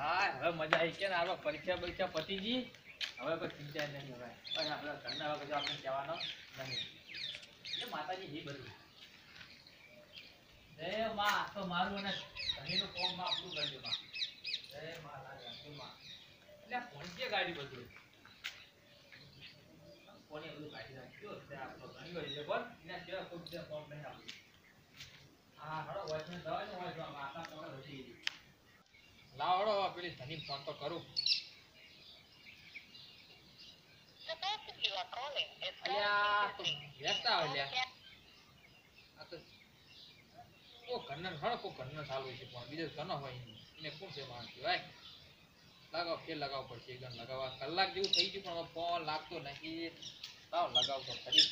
હા, હવે મજા આવી છે ને આપણે પરીક્ષા પરીક્ષા પતી ગઈ હવે ચિંતા નહીં આપણે ઘરના વગર આપણે માતાજી એ બધું. માં, આ તો મારું અને માં જય માં લાલમાં. એટલે છે ગાડી બધું. ફોને બધું કાઢી નાખ્યો. તે આપણો ધણી હોય છે કોઈ ફોન નહીં આપણું હા હળો વોઇસ માતા કોણ હતી લાવડો પેલી ધની ફોન તો કરું. લગાવવો કલાક જેવું થઈ ગયું પણ ફોન લાગતો નથી. લગાવતો ખરી.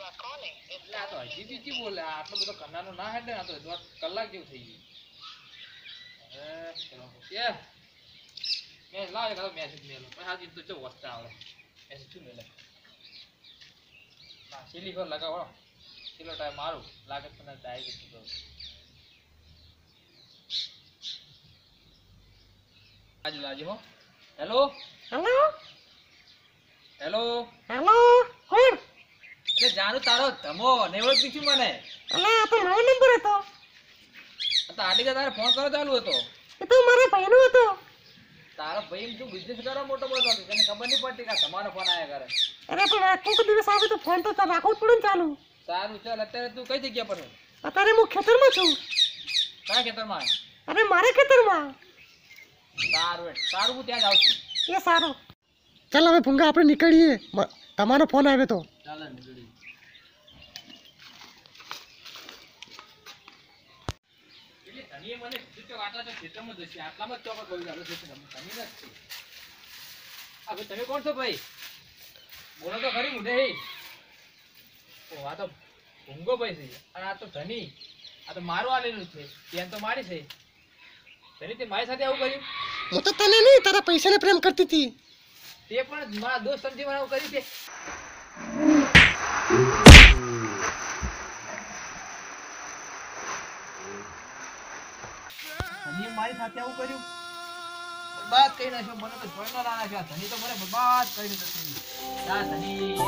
આ તો હજી બીજી બોલે આટલો બધો કન્નાનો ના હેડે ને આ તો દોઢ કલાક જેવું થઈ ગયું. હવે ચલો કે મેં લાવે કાતો મેસેજ મેલો પણ હાજી તો જો વસ્તા આવે મેસેજ શું મેલે ના સિલી પર લગાવો કિલો ટાઈમ મારું. લાગે તને ડાયરેક્ટ કીધો આજુ લાજી હો. હેલો હેલો હેલો હેલો કોણ એટલે જાણું તારો ધમો ને ઓળખી છું મને. અલા આ તો મારો નંબર હતો. તો આડી તારે ફોન કરો ચાલુ હતો. એ તો મારા ભાઈનો હતો. તારો ભાઈ તું બિઝનેસ કરો મોટો મોટો તને ખબર નહીં પડતી કે તમારો ફોન આવ્યા કરે. અરે પણ આ કોઈક દિવસ આવે તો ફોન તો તાર રાખવો જ પડે ને ચાલુ. સારું ચાલ અત્યારે તું કઈ જગ્યા પર અત્યારે હું ખેતરમાં છું. કયા ખેતરમાં? અરે મારે ખેતરમાં. સારું. સારું હું ત્યાં જ આવું છું એ સારું. ચાલ હવે ભૂંગા આપણે નીકળીએ. તમારો ફોન આવ્યો તો. નીકળી તમે કોણ છો ભાઈ બોલો તો ખરી મુઢે આ તો ભૂંગો ભાઈ છે અને આ તો ધની આ તો મારું આલેલું છે ત્યાં તો મારી છે ધની તે મારી સાથે આવું કર્યું હું તો તને નહીં, તારા પૈસાને પ્રેમ કરતી હતી. તે પણ મારા દોસ્ત સમજી મને આવું કર્યું છે મારી સાથે આવું કર્યું બરબાદ કરી નાખ્યો મને તો જોઈ ના નાખ્યો આ ધણી તો મને બરબાદ કરી દીધો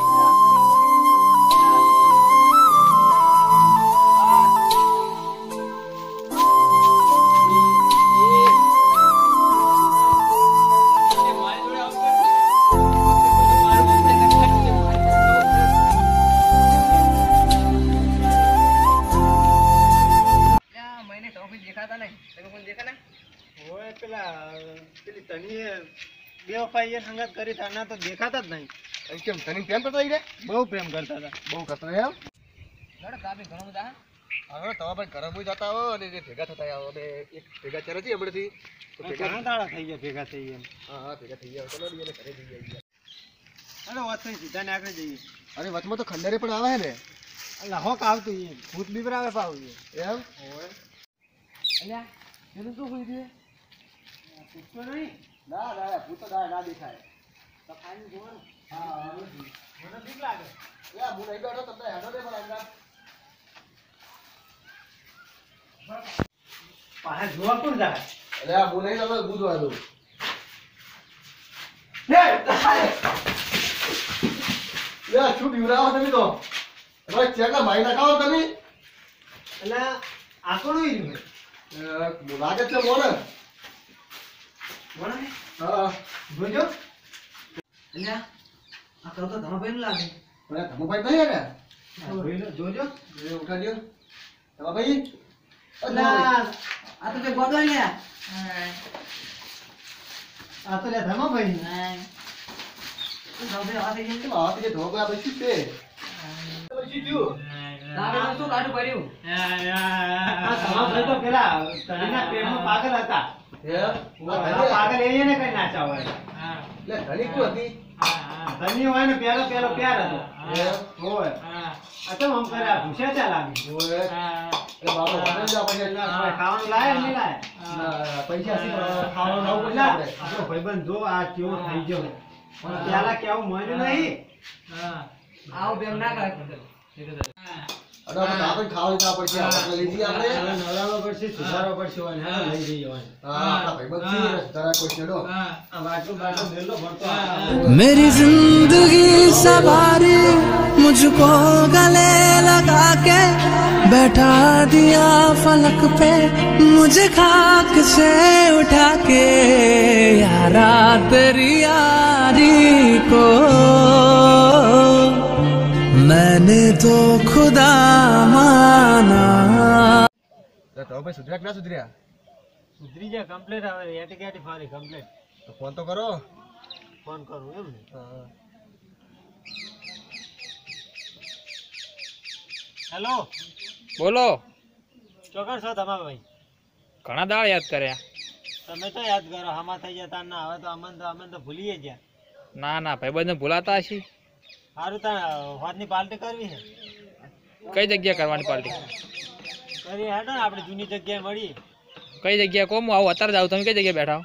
તનીએ બેવફાઈ સંગત કરી તાના તો દેખાતા જ નહીં. કેમ તને પ્રેમ કરતા રે? બહુ પ્રેમ કરતા હતા. બહુ કરતા એમ? લડો કાપી ઘણું બધા હવે તમારા ભાઈ ઘરે બહુ જતા આવો અને જે ભેગા થતા આવો અને એક ભેગા ચાલે છે હમણાંથી? તો ભેગા તાળા થઈ ગયા ભેગા થઈ ગયા. હા હા ભેગા થઈ ગયા ચલો એને ઘરે જઈ અરે સીધા ને આગળ જઈએ. અરે વચમાં તો ખંડેરે પણ આવે ને? અલા હોક આવતું એ ભૂત બીવરાવે પાવું એમ? અલ્યા એનું શું કોઈ પૂછતો નહીં. ના ના ભૂત તો ના ના દેખાય. તો ખાઈને જોવાનું હા મને બીક લાગે. યા હું નહીં બેઠો તમને હેડો દે પણ અંદર. પાછા જોવા કોણ જાય? અરે હું નહીં તમે બુધવાનું યા શું બીવરાવો તમે તો? હવે ચેકના ભાઈ નખાવો તમે? એટલે આ કોણ લાગે છે મોને હા જોજો અલ્યા આ કરો તો ધમાભાઈ નું લાગે અરે ધમુભાઈ જોજો ઉઠાડ્યો ધમાભાઈ આ તો આ તો લે ધમાભાઈ શું? કાઢું કર્યું પેલા તનીના પ્રેમમાં પાગલ હતા. આ આ પાગલ એને કઈ નાચા હોય લે ઘણી કોણ હતી. ધની હોય ને પેલો પેલો પ્યાર હતો. હોય. આ આમ કરે? ભૂસ્યા ચા લાગે. ઓએ એ બાબા વાળા જ આપણે એટલે ખાવાનું લાયા નહીં લાયા. પૈસા ખાવાનું આપણે ભાઈબંધ જો આ કેવો થઈ ગયો. પણ પેલા કેવું માન્યું નહીં? આવું બેમ ના કરે. અરે આપણે આપણે ખાવા જવા પડશે આપણે લઈ જઈએ આપણે હવે નવડાવવા પડશે સુધારવા પડશે હોય ને હેડો લઈ જઈએ હોય હા આપણા ભાઈબંધ છીએ ને, તારા કોઈ છેડો આ બાટલો બાટલો મેલો ભરતો આવે. मेरी जिंदगी सवारी मुझको गले लगा के बैठा दिया फलक पे मुझे खाक से उठा के यारा तेरी यारी को મને તો ખુદા માના. તો ભાઈ સુધર્યા ના સુધર્યા? સુધરી જા કમ્પ્લીટ આવે એટી કેટી ફારી કમ્પ્લીટ તો ફોન તો કરો. ફોન કરું એમ ને? હેલો બોલો. ચોકર છો તમા ભાઈ? ઘણા દાળ યાદ કર્યા. તમે તો યાદ કરો આમાં થઈ જતા ના હવે તો અમન તો અમન તો ભૂલીએ ગયા. ના ના ભાઈ ભાઈબંધ ભૂલાતા છીએ સારું તાર વાતની પાર્ટી કરવી છે. કઈ જગ્યા કરવાની પાર્ટી કરી હેડો ને આપણે જૂની જગ્યાએ મળીએ. કઈ જગ્યા કોમ આવો અત્યારે જાવ તમે કઈ જગ્યાએ બેઠા હો?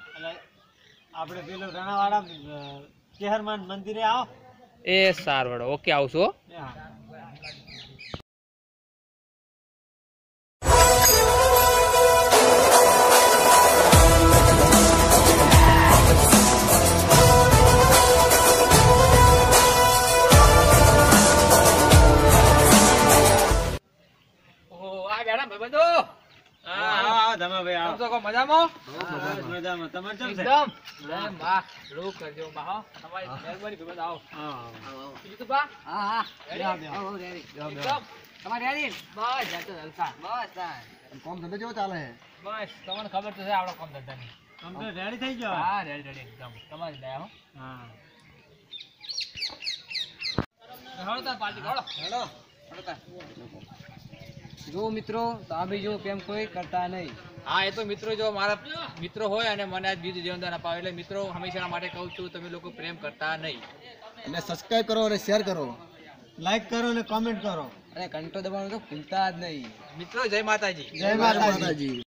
આપણે પેલો રણાવાડા અ, ચેહરમાન મંદિરે આવો. એ સારું હેડો ઓકે આવશું હો. મજામાં. તમારે કેમ છે? એકદમ. એમ બા રૂ કરજો બા હો. તમારી મહેરબાની ભાઈબંધ આવો. આવો બીજું તો બા? હા હા. Ready? એકદમ. તમારે ready? બસ જાતો જલસા બસ આ. અને કોમ ધંધો કેવો ચાલે? છે બસ તમને ખબર તો છે આપણો કામ ધંધાની. કમ્પ્લીટ રેડી થઈ ગયો? હા રેડી રેડી એકદમ. તમારી દયા હો. હા. હળો તાર પાર્ટી હળો. હળો. હળો તાર. જો મિત્રો તમે જો કેમ કોઈ કરતા નહીં. હા એ તો મિત્રો જો મારા મિત્રો હોય અને મને આજ બીજું જીવનદાન અપાવે એટલે મિત્રો હંમેશા માટે કહું છું તમે લોકો પ્રેમ કરતા નહીં. એટલે સબસ્ક્રાઇબ કરો અને શેર કરો. લાઈક કરો અને કોમેન્ટ કરો. અને ઘંટો દબાવવાનું તો ભૂલતા જ નહીં. મિત્રો જય માતાજી. જય માતાજી. માતાજી.